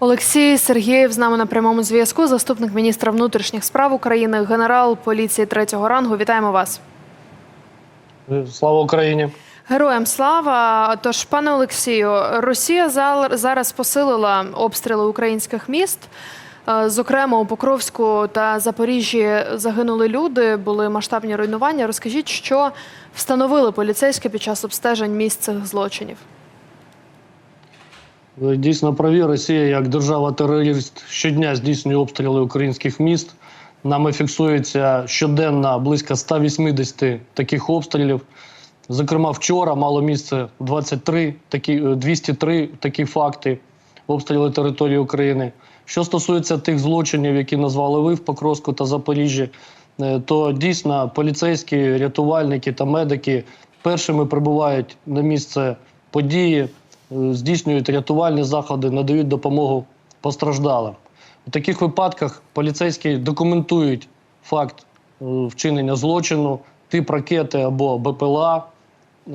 Олексій Сергієв з нами на прямому зв'язку, заступник міністра внутрішніх справ України, генерал поліції третього рангу. Вітаємо вас. Слава Україні! Героям слава. Тож, пане Олексію, Росія зараз посилила обстріли українських міст. Е, Зокрема, у Покровську та Запоріжжі загинули люди, були масштабні руйнування. Розкажіть, що встановили поліцейські під час обстежень місць цих злочинів? Дійсно праві. Росія як держава-терорист щодня здійснює обстріли українських міст. Нами фіксується щоденно близько 180 таких обстрілів. Зокрема, вчора мало місце 23 такі, е, 203 такі факти обстріли території України. Що стосується тих злочинів, які назвали ви в Покровську та Запоріжжі, е, то дійсно поліцейські, рятувальники та медики першими прибувають на місце події, е, здійснюють рятувальні заходи, надають допомогу постраждалим. У таких випадках поліцейські документують факт е, вчинення злочину, тип ракети або БПЛА,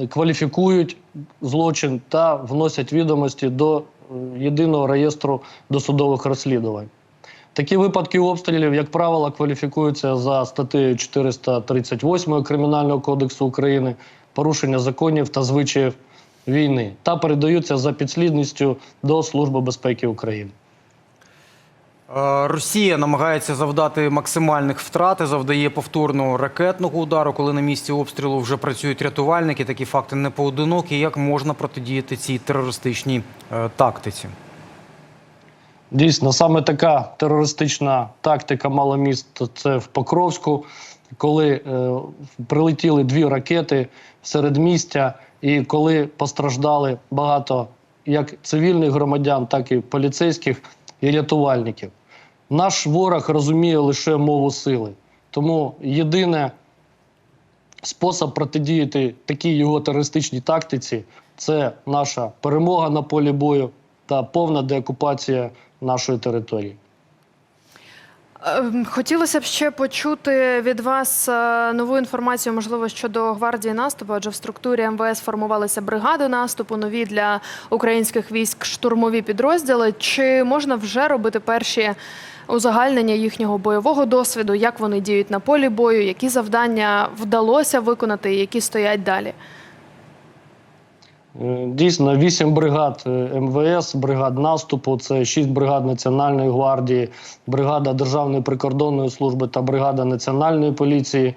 е, кваліфікують злочин та вносять відомості до е, єдиного реєстру досудових розслідувань. Такі випадки обстрілів, як правило, кваліфікуються за статтею 438 Кримінального кодексу України порушення законів та звичаїв війни та передаються за підслідністю до Служби безпеки України. Е, Росія намагається завдати максимальних втрат і завдає повторного ракетного удару, коли на місці обстрілу вже працюють рятувальники. Такі факти не поодинокі. Як можна протидіяти цій терористичній е, тактиці? Дійсно, саме така терористична тактика мала місце це в Покровську, коли е, прилетіли дві ракети серед містя, і коли постраждали багато як цивільних громадян, так і поліцейських і рятувальників. Наш ворог розуміє лише мову сили. Тому єдине спосіб протидіяти такій його терористичній тактиці це наша перемога на полі бою та повна деокупація нашої території. Ем, Хотілося б ще почути від вас е, нову інформацію, можливо, щодо гвардії наступу, адже в структурі МВС формувалися бригади наступу, нові для українських військ штурмові підрозділи. Чи можна вже робити перші узагальнення їхнього бойового досвіду, як вони діють на полі бою, які завдання вдалося виконати, і які стоять далі? Е, Дійсно, вісім бригад е, МВС, бригад наступу, це шість бригад Національної гвардії, бригада Державної прикордонної служби та бригада Національної поліції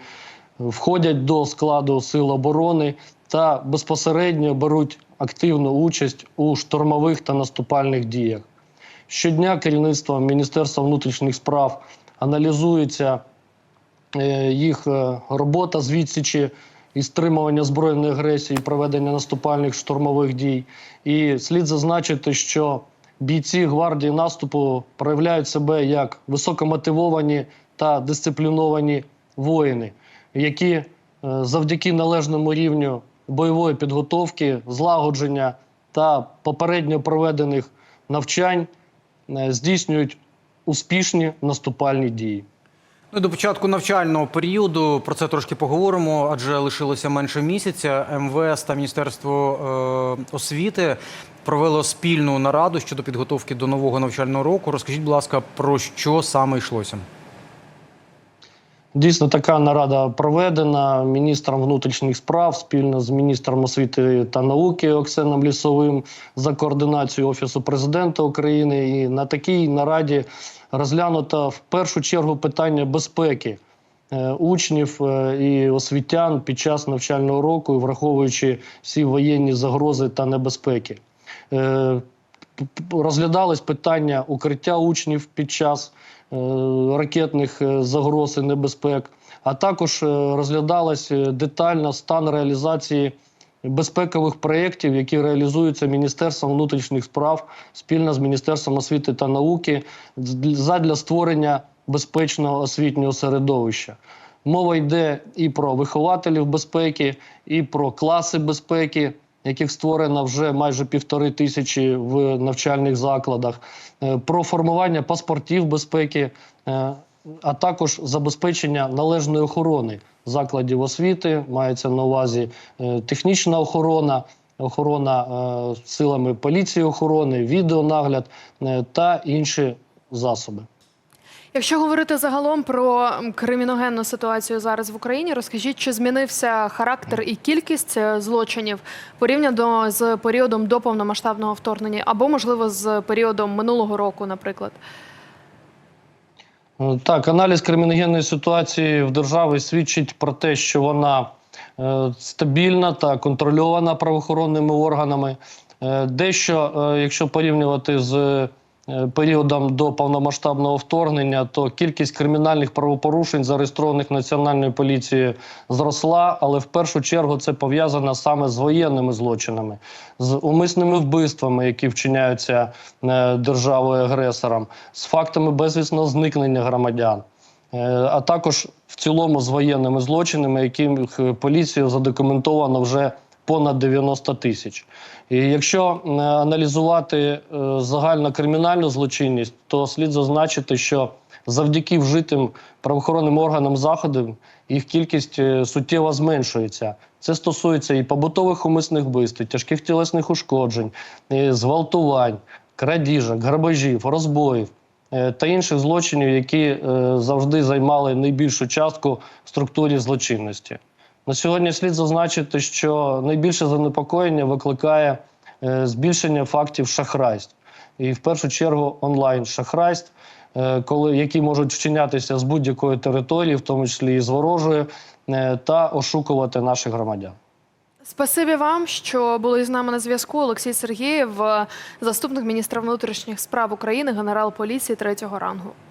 входять до складу сил оборони та безпосередньо беруть активну участь у штурмових та наступальних діях. Щодня керівництвом Міністерства внутрішніх справ аналізується е, їх робота з відсічі і стримування збройної агресії, проведення наступальних штурмових дій. І слід зазначити, що бійці гвардії наступу проявляють себе як високомотивовані та дисципліновані воїни, які е, завдяки належному рівню бойової підготовки, злагодження та попередньо проведених навчань е, здійснюють успішні наступальні дії. Ну, до початку навчального періоду про це трошки поговоримо, адже лишилося менше місяця. МВС та Міністерство е, освіти провело спільну нараду щодо підготовки до нового навчального року. Розкажіть, будь ласка, про що саме йшлося? Дійсно, така нарада проведена міністром внутрішніх справ спільно з міністром освіти та науки Оксеном Лісовим за координацією Офісу президента України. І на такій нараді розглянуто в першу чергу питання безпеки е, учнів е, і освітян під час навчального року, враховуючи всі воєнні загрози та небезпеки. Розглядались питання укриття учнів під час е, ракетних е, загроз і небезпек, а також е, розглядалась е, детально стан реалізації безпекових проєктів, які реалізуються Міністерством внутрішніх справ спільно з Міністерством освіти та науки задля створення безпечного освітнього середовища. Мова йде і про вихователів безпеки, і про класи безпеки, яких створено вже майже півтори тисячі в навчальних закладах, е, про формування паспортів безпеки, е, а також забезпечення належної охорони закладів освіти, мається на увазі е, технічна охорона, охорона силами поліції охорони, відеонагляд та інші засоби. Якщо говорити загалом про криміногенну ситуацію зараз в Україні, розкажіть, чи змінився характер і кількість е, злочинів порівняно з періодом до повномасштабного вторгнення, або можливо з періодом минулого року, наприклад? Е, Так, аналіз криміногенної ситуації в державі свідчить про те, що вона е, стабільна та контрольована правоохоронними органами. Дещо, якщо порівнювати з періодом до повномасштабного вторгнення, то кількість кримінальних правопорушень, зареєстрованих Національною поліцією, зросла, але в першу чергу це пов'язано саме з воєнними злочинами, з умисними вбивствами, які вчиняються е, державою агресором, з фактами безвісного зникнення громадян. Е, А також в цілому з воєнними злочинами, яких е, поліцією задокументовано вже понад 90 тисяч. І якщо е, аналізувати е, загальну кримінальну злочинність, то слід зазначити, що завдяки вжитим правоохоронним органам заходів їх кількість е, суттєво зменшується. Це стосується і побутових умисних вбивств, тяжких тілесних ушкоджень, зґвалтувань, крадіжок, грабежів, розбоїв та інших злочинів, які завжди займали найбільшу частку в структурі злочинності. На сьогодні слід зазначити, що найбільше занепокоєння викликає е, збільшення фактів шахрайств. І в першу чергу онлайн шахрайств, е, коли, які можуть вчинятися з будь-якої території, в тому числі і з ворожої, е, та ошукувати наших громадян. Спасибі вам, що були з нами на зв'язку. Олексій Сергієв, заступник міністра внутрішніх справ України, генерал поліції третього рангу.